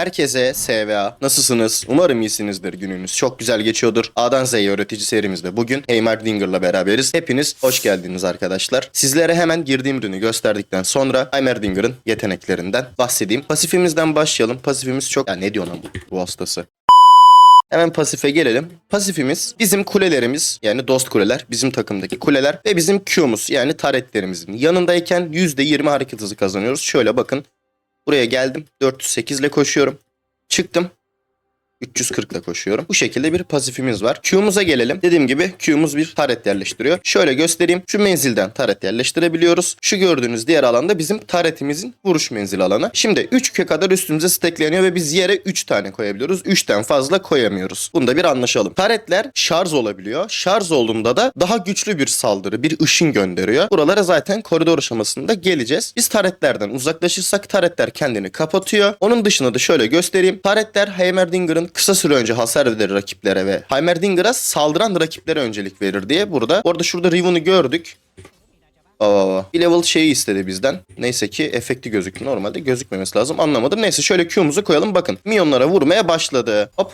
Herkese SVA. Nasılsınız? Umarım iyisinizdir gününüz. Çok güzel geçiyordur. A'dan Z'ye öğretici serimizde bugün Heymerdinger'la beraberiz. Hepiniz hoş geldiniz arkadaşlar. Sizlere hemen girdiğim ürünü gösterdikten sonra Heymerdinger'ın yeteneklerinden bahsedeyim. Pasifimizden başlayalım. Pasifimiz çok... Ya ne diyor lan bu, bu hastası? Hemen pasife gelelim. Pasifimiz bizim kulelerimiz yani dost kuleler bizim takımdaki kuleler ve bizim Q'muz yani taretlerimizin yanındayken %20 hareket hızı kazanıyoruz. Şöyle bakın buraya geldim 408 ile koşuyorum. Çıktım 340 ile koşuyorum. Bu şekilde bir pasifimiz var. Q'muza gelelim. Dediğim gibi Q'muz bir taret yerleştiriyor. Şöyle göstereyim. Şu menzilden taret yerleştirebiliyoruz. Şu gördüğünüz diğer alanda bizim taretimizin vuruş menzili alanı. Şimdi 3 Q kadar üstümüze stackleniyor ve biz yere 3 tane koyabiliyoruz. 3'ten fazla koyamıyoruz. Bunda bir anlaşalım. Taretler şarj olabiliyor. Şarj olduğunda da daha güçlü bir saldırı, bir ışın gönderiyor. Buralara zaten koridor aşamasında geleceğiz. Biz taretlerden uzaklaşırsak taretler kendini kapatıyor. Onun dışında da şöyle göstereyim. Taretler Heimerdinger'ın kısa süre önce hasar verir rakiplere ve Heimerdinger'a saldıran rakiplere öncelik verir diye burada. Orada şurada Riven'ı gördük. Aa, bir level şeyi istedi bizden. Neyse ki efekti gözüktü. Normalde gözükmemesi lazım. Anlamadım. Neyse şöyle Q'muzu koyalım. Bakın minyonlara vurmaya başladı. Hop.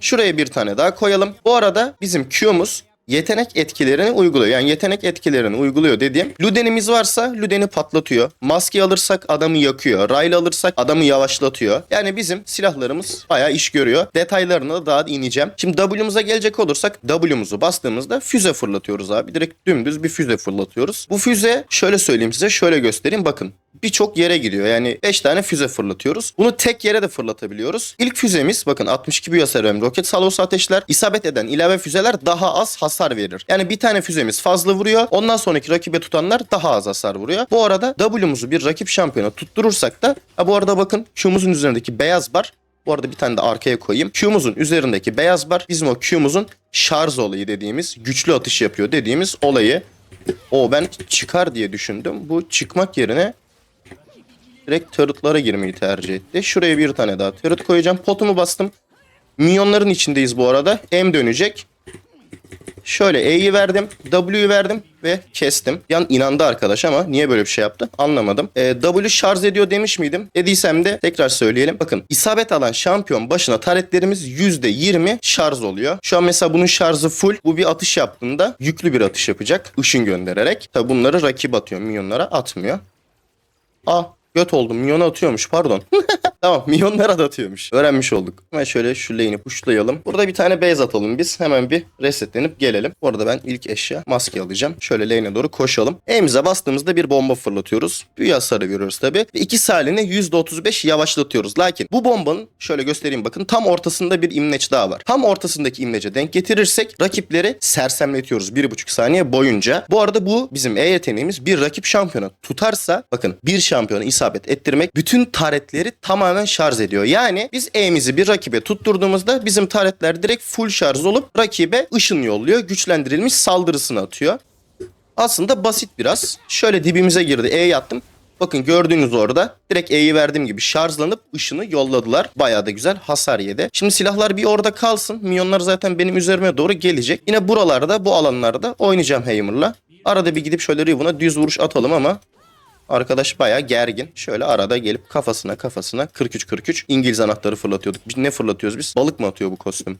Şuraya bir tane daha koyalım. Bu arada bizim Q'muz yetenek etkilerini uyguluyor. Yani yetenek etkilerini uyguluyor dediğim. Luden'imiz varsa Luden'i patlatıyor. Maske alırsak adamı yakıyor. Ryle alırsak adamı yavaşlatıyor. Yani bizim silahlarımız bayağı iş görüyor. Detaylarına da daha ineceğim. Şimdi W'muza gelecek olursak W'muzu bastığımızda füze fırlatıyoruz abi. Direkt dümdüz bir füze fırlatıyoruz. Bu füze şöyle söyleyeyim size şöyle göstereyim bakın birçok yere gidiyor. Yani 5 tane füze fırlatıyoruz. Bunu tek yere de fırlatabiliyoruz. İlk füzemiz bakın 62 büyü hasar veren roket salosu ateşler. isabet eden ilave füzeler daha az hasar verir. Yani bir tane füzemiz fazla vuruyor. Ondan sonraki rakibe tutanlar daha az hasar vuruyor. Bu arada W'muzu bir rakip şampiyona tutturursak da ha bu arada bakın Q'muzun üzerindeki beyaz bar bu arada bir tane de arkaya koyayım. Q'muzun üzerindeki beyaz bar bizim o Q'muzun şarj olayı dediğimiz güçlü atış yapıyor dediğimiz olayı. O ben çıkar diye düşündüm. Bu çıkmak yerine direkt turret'lara girmeyi tercih etti. Şuraya bir tane daha turret koyacağım. Potumu bastım. Minyonların içindeyiz bu arada. M dönecek. Şöyle E'yi verdim, W'yu verdim ve kestim. Yan inandı arkadaş ama niye böyle bir şey yaptı anlamadım. E, W şarj ediyor demiş miydim? Dediysem de tekrar söyleyelim. Bakın isabet alan şampiyon başına taretlerimiz %20 şarj oluyor. Şu an mesela bunun şarjı full. Bu bir atış yaptığında yüklü bir atış yapacak. ışın göndererek. Tabi bunları rakip atıyor. Minyonlara atmıyor. Aa göt oldum. Minyona atıyormuş pardon. tamam milyonlara da atıyormuş. Öğrenmiş olduk. Hemen şöyle şu lane'i pushlayalım. Burada bir tane base atalım biz. Hemen bir resetlenip gelelim. Bu arada ben ilk eşya maske alacağım. Şöyle lane'e doğru koşalım. E'mize bastığımızda bir bomba fırlatıyoruz. Büyü hasarı görüyoruz tabi. Ve iki halini %35 yavaşlatıyoruz. Lakin bu bombanın şöyle göstereyim bakın tam ortasında bir imleç daha var. Tam ortasındaki imlece denk getirirsek rakipleri sersemletiyoruz 1,5 saniye boyunca. Bu arada bu bizim E yeteneğimiz bir rakip şampiyonu tutarsa bakın bir şampiyona isabet ettirmek bütün taretleri tamamen şarj ediyor. Yani biz E'mizi bir rakibe tutturduğumuzda bizim taretler direkt full şarj olup rakibe ışın yolluyor. Güçlendirilmiş saldırısını atıyor. Aslında basit biraz. Şöyle dibimize girdi. E'yi attım. Bakın gördüğünüz orada direkt E'yi verdiğim gibi şarjlanıp ışını yolladılar. Bayağı da güzel hasar yedi. Şimdi silahlar bir orada kalsın. Minyonlar zaten benim üzerime doğru gelecek. Yine buralarda bu alanlarda oynayacağım Heimer'la. Arada bir gidip şöyle Riven'a düz vuruş atalım ama Arkadaş bayağı gergin. Şöyle arada gelip kafasına kafasına 43-43 İngiliz anahtarı fırlatıyorduk. Biz ne fırlatıyoruz biz? Balık mı atıyor bu kostüm?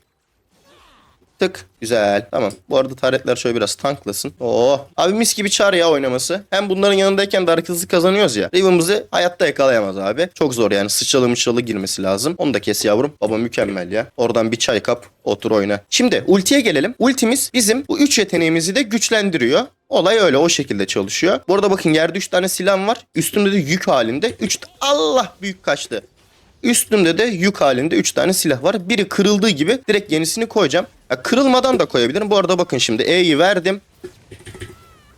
Tık. Güzel. Tamam. Bu arada taretler şöyle biraz tanklasın. Oo. Abi mis gibi çağır ya oynaması. Hem bunların yanındayken de hareket hızı kazanıyoruz ya. Riven'ımızı hayatta yakalayamaz abi. Çok zor yani. Sıçralı mıçralı girmesi lazım. Onu da kes yavrum. Baba mükemmel ya. Oradan bir çay kap. Otur oyna. Şimdi ultiye gelelim. Ultimiz bizim bu 3 yeteneğimizi de güçlendiriyor. Olay öyle o şekilde çalışıyor. Bu arada bakın yerde 3 tane silahım var. Üstümde de yük halinde 3 Allah büyük kaçtı. Üstümde de yük halinde 3 tane silah var. Biri kırıldığı gibi direkt yenisini koyacağım. Ya kırılmadan da koyabilirim. Bu arada bakın şimdi E'yi verdim.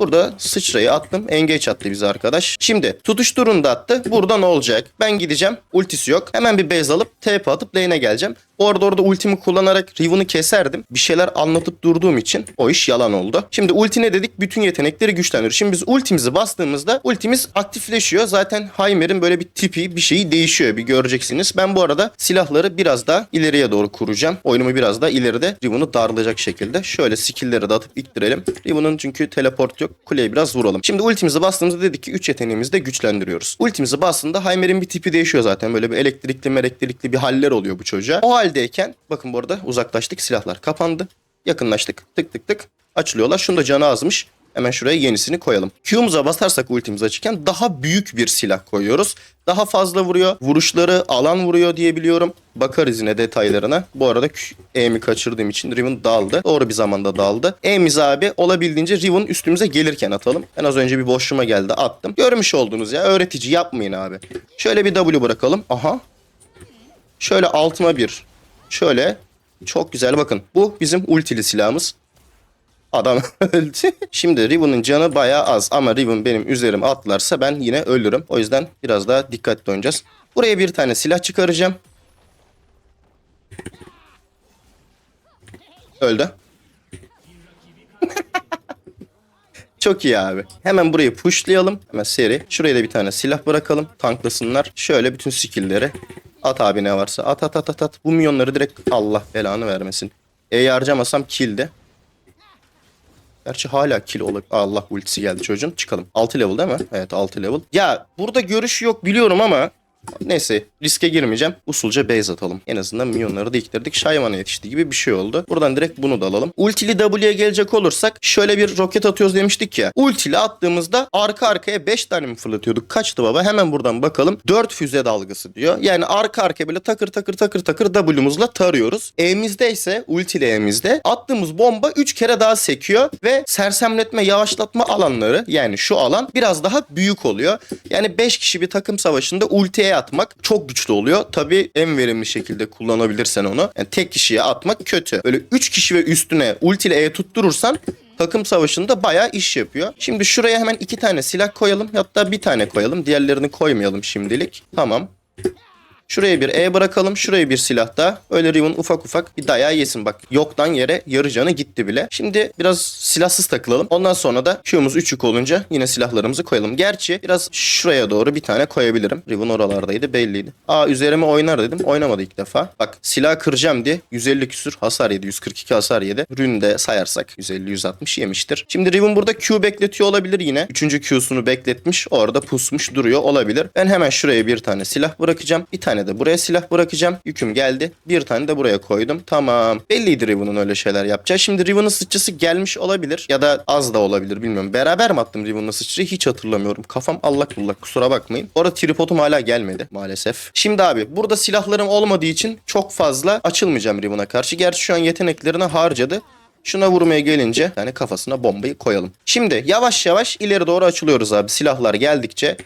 Burada sıçrayı attım. Engage attı bize arkadaş. Şimdi tutuşturun da attı. Burada ne olacak? Ben gideceğim. Ultisi yok. Hemen bir base alıp TP atıp lane'e geleceğim. Orada orada ultimi kullanarak Riven'ı keserdim. Bir şeyler anlatıp durduğum için o iş yalan oldu. Şimdi ulti ne dedik? Bütün yetenekleri güçlendiriyor. Şimdi biz ultimizi bastığımızda ultimiz aktifleşiyor. Zaten Heimer'in böyle bir tipi bir şeyi değişiyor. Bir göreceksiniz. Ben bu arada silahları biraz daha ileriye doğru kuracağım. Oyunumu biraz daha ileride Riven'ı darlayacak şekilde. Şöyle skill'leri de atıp ittirelim. Riven'ın çünkü teleport yok. Kuleye biraz vuralım. Şimdi ultimizi bastığımızda dedik ki 3 yeteneğimizi de güçlendiriyoruz. Ultimizi bastığında Heimer'in bir tipi değişiyor zaten. Böyle bir elektrikli elektrikli bir haller oluyor bu çocuğa. O haldeyken bakın bu arada uzaklaştık silahlar kapandı. Yakınlaştık tık tık tık açılıyorlar. Şunu da canı azmış. Hemen şuraya yenisini koyalım. Q'muza basarsak ultimiz açıkken daha büyük bir silah koyuyoruz. Daha fazla vuruyor. Vuruşları alan vuruyor diye biliyorum. Bakarız yine detaylarına. Bu arada E'mi kaçırdığım için Riven daldı. Doğru bir zamanda daldı. E'mizi abi olabildiğince Riven üstümüze gelirken atalım. Ben az önce bir boşluğuma geldi attım. Görmüş oldunuz ya öğretici yapmayın abi. Şöyle bir W bırakalım. Aha. Şöyle altıma bir. Şöyle. Çok güzel bakın. Bu bizim ultili silahımız. Adam öldü. Şimdi Riven'ın canı bayağı az ama Riven benim üzerime atlarsa ben yine ölürüm. O yüzden biraz daha dikkatli oynayacağız. Buraya bir tane silah çıkaracağım. Öldü. Çok iyi abi. Hemen burayı pushlayalım. Hemen seri. Şuraya da bir tane silah bırakalım. Tanklasınlar. Şöyle bütün skill'leri. At abi ne varsa. At at at at at. Bu milyonları direkt Allah belanı vermesin. E'yi harcamasam kill'de. Gerçi hala kill olabilir. Allah ultisi geldi çocuğun. Çıkalım. 6 level değil mi? Evet 6 level. Ya burada görüş yok biliyorum ama Neyse riske girmeyeceğim. Usulca base atalım. En azından milyonları da iktirdik. Yetişti gibi bir şey oldu. Buradan direkt bunu da alalım. Ultili W'ye gelecek olursak şöyle bir roket atıyoruz demiştik ya. Ultili attığımızda arka arkaya 5 tane mi fırlatıyorduk? Kaçtı baba? Hemen buradan bakalım. 4 füze dalgası diyor. Yani arka arkaya böyle takır takır takır takır W'muzla tarıyoruz. E'mizde ise ultili E'mizde attığımız bomba 3 kere daha sekiyor ve sersemletme yavaşlatma alanları yani şu alan biraz daha büyük oluyor. Yani 5 kişi bir takım savaşında ultiye atmak çok güçlü oluyor. Tabii en verimli şekilde kullanabilirsen onu. Yani tek kişiye atmak kötü. Böyle 3 kişi ve üstüne ultiyle E tutturursan takım savaşında bayağı iş yapıyor. Şimdi şuraya hemen iki tane silah koyalım. Hatta bir tane koyalım. Diğerlerini koymayalım şimdilik. Tamam. Şuraya bir E bırakalım. Şuraya bir silah daha. Öyle Riven ufak ufak bir dayağı yesin. Bak yoktan yere yarı canı gitti bile. Şimdi biraz silahsız takılalım. Ondan sonra da Q'muz 3'ük olunca yine silahlarımızı koyalım. Gerçi biraz şuraya doğru bir tane koyabilirim. Riven oralardaydı belliydi. Aa üzerime oynar dedim. Oynamadı ilk defa. Bak silah kıracağım diye 150 küsür hasar yedi. 142 hasar yedi. Ründe sayarsak 150-160 yemiştir. Şimdi Riven burada Q bekletiyor olabilir yine. Üçüncü Q'sunu bekletmiş. Orada pusmuş duruyor olabilir. Ben hemen şuraya bir tane silah bırakacağım. Bir tane de buraya silah bırakacağım. Yüküm geldi. Bir tane de buraya koydum. Tamam. Belliydi Riven'ın öyle şeyler yapacağı. Şimdi Riven'ın sıçrası gelmiş olabilir. Ya da az da olabilir bilmiyorum. Beraber mi attım Riven'ın sıçrayı hiç hatırlamıyorum. Kafam allak bullak kusura bakmayın. Orada tripodum hala gelmedi maalesef. Şimdi abi burada silahlarım olmadığı için çok fazla açılmayacağım Riven'a karşı. Gerçi şu an yeteneklerini harcadı. Şuna vurmaya gelince yani kafasına bombayı koyalım. Şimdi yavaş yavaş ileri doğru açılıyoruz abi. Silahlar geldikçe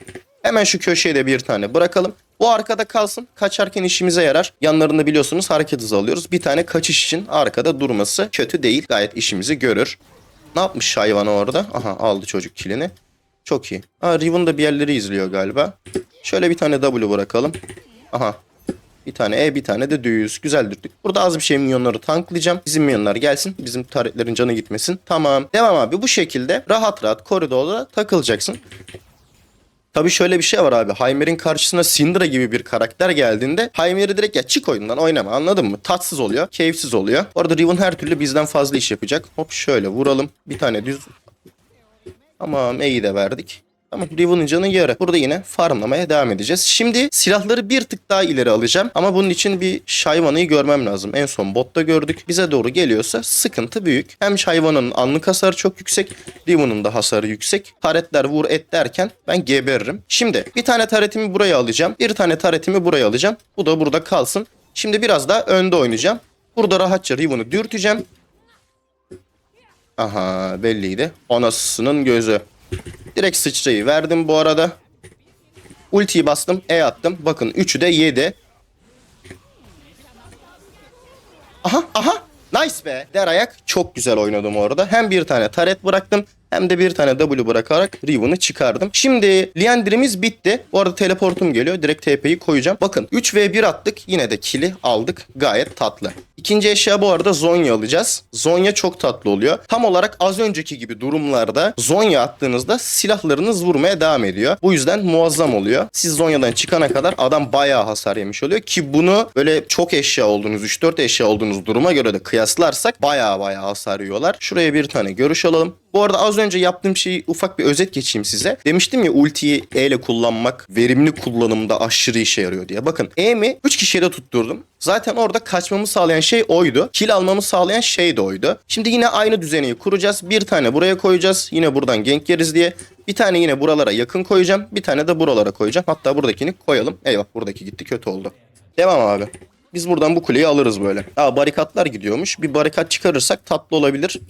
hemen şu köşeye de bir tane bırakalım. Bu arkada kalsın. Kaçarken işimize yarar. Yanlarında biliyorsunuz hareket hızı alıyoruz. Bir tane kaçış için arkada durması kötü değil. Gayet işimizi görür. Ne yapmış hayvan orada? Aha aldı çocuk kilini. Çok iyi. Aa Riven da bir yerleri izliyor galiba. Şöyle bir tane W bırakalım. Aha bir tane E bir tane de düz. Güzel dürttük. Burada az bir şey minyonları tanklayacağım. Bizim minyonlar gelsin. Bizim taretlerin canı gitmesin. Tamam. Devam abi. Bu şekilde rahat rahat koridorda takılacaksın. Tabii şöyle bir şey var abi. Heimer'in karşısına Syndra gibi bir karakter geldiğinde Heimer'i direkt ya çık oyundan oynama anladın mı? Tatsız oluyor, keyifsiz oluyor. Orada Riven her türlü bizden fazla iş yapacak. Hop şöyle vuralım. Bir tane düz. Tamam E'yi de verdik. Tamam Riven'ın canı yarı. Burada yine farmlamaya devam edeceğiz. Şimdi silahları bir tık daha ileri alacağım. Ama bunun için bir Shyvana'yı görmem lazım. En son botta gördük. Bize doğru geliyorsa sıkıntı büyük. Hem Shyvana'nın anlık hasarı çok yüksek. Riven'ın da hasarı yüksek. Taretler vur et derken ben geberirim. Şimdi bir tane taretimi buraya alacağım. Bir tane taretimi buraya alacağım. Bu da burada kalsın. Şimdi biraz daha önde oynayacağım. Burada rahatça Riven'ı dürteceğim. Aha belliydi. Anasının gözü. Direkt sıçrayı verdim bu arada. Ultiyi bastım. E attım. Bakın 3'ü de 7. Aha aha. Nice be. Der ayak çok güzel oynadım orada. Hem bir tane taret bıraktım hem de bir tane W bırakarak Riven'ı çıkardım. Şimdi Liandry'miz bitti. Bu arada teleportum geliyor. Direkt TP'yi koyacağım. Bakın 3v1 attık. Yine de kill'i aldık. Gayet tatlı. İkinci eşya bu arada Zonya alacağız. Zonya çok tatlı oluyor. Tam olarak az önceki gibi durumlarda Zonya attığınızda silahlarınız vurmaya devam ediyor. Bu yüzden muazzam oluyor. Siz Zonya'dan çıkana kadar adam bayağı hasar yemiş oluyor ki bunu böyle çok eşya olduğunuz 3-4 eşya olduğunuz duruma göre de kıyaslarsak bayağı bayağı hasar yiyorlar. Şuraya bir tane görüş alalım. Bu arada az önce yaptığım şeyi ufak bir özet geçeyim size. Demiştim ya ultiyi E ile kullanmak verimli kullanımda aşırı işe yarıyor diye. Bakın E'mi 3 kişiye de tutturdum. Zaten orada kaçmamı sağlayan şey oydu. Kill almamı sağlayan şey de oydu. Şimdi yine aynı düzeneyi kuracağız. Bir tane buraya koyacağız. Yine buradan gank yeriz diye. Bir tane yine buralara yakın koyacağım. Bir tane de buralara koyacağım. Hatta buradakini koyalım. Eyvah buradaki gitti kötü oldu. Devam abi. Biz buradan bu kuleyi alırız böyle. Aa barikatlar gidiyormuş. Bir barikat çıkarırsak tatlı olabilir.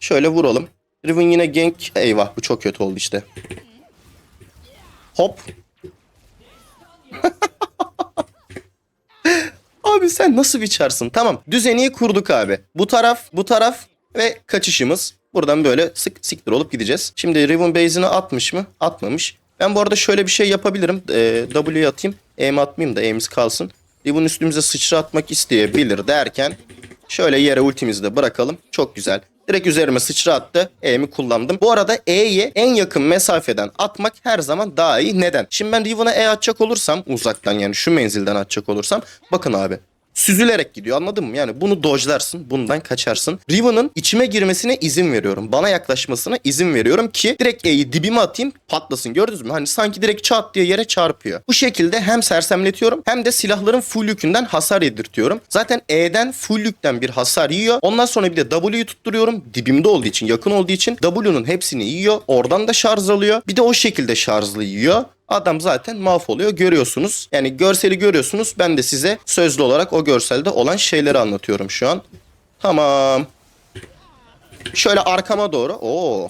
Şöyle vuralım. Riven yine gank. Eyvah bu çok kötü oldu işte. Hop. abi sen nasıl bir çarsın? Tamam. Düzeni kurduk abi. Bu taraf, bu taraf ve kaçışımız. Buradan böyle sık siktir olup gideceğiz. Şimdi Riven base'ini atmış mı? Atmamış. Ben bu arada şöyle bir şey yapabilirim. Ee, W'ye atayım. Aim atmayayım da aim'imiz kalsın. Riven üstümüze sıçra atmak isteyebilir derken şöyle yere ultimizi de bırakalım. Çok güzel. Direkt üzerime sıçra attı. E'mi kullandım. Bu arada E'ye en yakın mesafeden atmak her zaman daha iyi. Neden? Şimdi ben Riven'a E atacak olursam uzaktan yani şu menzilden atacak olursam bakın abi süzülerek gidiyor anladın mı? Yani bunu dojlarsın, bundan kaçarsın. Riven'ın içime girmesine izin veriyorum. Bana yaklaşmasına izin veriyorum ki direkt E'yi dibime atayım patlasın. Gördünüz mü? Hani sanki direkt çat diye yere çarpıyor. Bu şekilde hem sersemletiyorum hem de silahların full yükünden hasar yedirtiyorum. Zaten E'den full yükten bir hasar yiyor. Ondan sonra bir de W'yu tutturuyorum. Dibimde olduğu için, yakın olduğu için W'nun hepsini yiyor. Oradan da şarj alıyor. Bir de o şekilde şarjlı yiyor. Adam zaten mahvoluyor görüyorsunuz. Yani görseli görüyorsunuz. Ben de size sözlü olarak o görselde olan şeyleri anlatıyorum şu an. Tamam. Şöyle arkama doğru. Oo.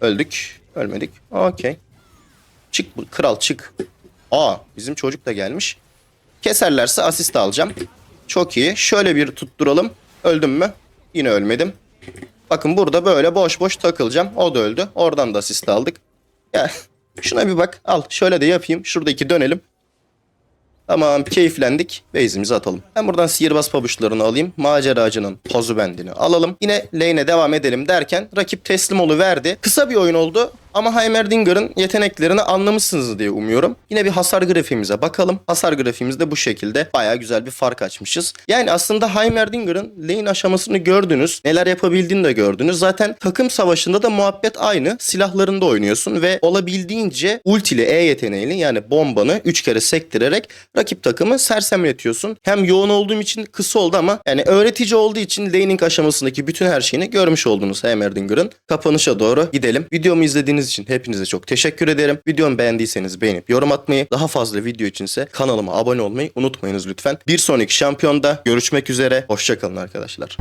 Öldük. Ölmedik. Okey. Çık kral çık. Aa bizim çocuk da gelmiş. Keserlerse asist alacağım. Çok iyi. Şöyle bir tutturalım. Öldüm mü? Yine ölmedim. Bakın burada böyle boş boş takılacağım. O da öldü. Oradan da asist aldık. Ya şuna bir bak. Al şöyle de yapayım. Şuradaki dönelim. Tamam keyiflendik. Base'imizi atalım. Ben buradan sihirbaz pabuçlarını alayım. Maceracının pozu bendini alalım. Yine lane'e devam edelim derken rakip teslim verdi. Kısa bir oyun oldu. Ama Heimerdinger'ın yeteneklerini anlamışsınız diye umuyorum. Yine bir hasar grafiğimize bakalım. Hasar grafiğimizde bu şekilde baya güzel bir fark açmışız. Yani aslında Heimerdinger'ın lane aşamasını gördünüz. Neler yapabildiğini de gördünüz. Zaten takım savaşında da muhabbet aynı. Silahlarında oynuyorsun ve olabildiğince ultili E yeteneğini yani bombanı 3 kere sektirerek rakip takımı sersemletiyorsun. Hem yoğun olduğum için kısa oldu ama yani öğretici olduğu için laning aşamasındaki bütün her şeyini görmüş oldunuz Heimerdinger'ın. Kapanışa doğru gidelim. Videomu izlediğiniz için hepinize çok teşekkür ederim. Videomu beğendiyseniz beğenip yorum atmayı, daha fazla video içinse kanalıma abone olmayı unutmayınız lütfen. Bir sonraki şampiyonda görüşmek üzere. Hoşçakalın arkadaşlar.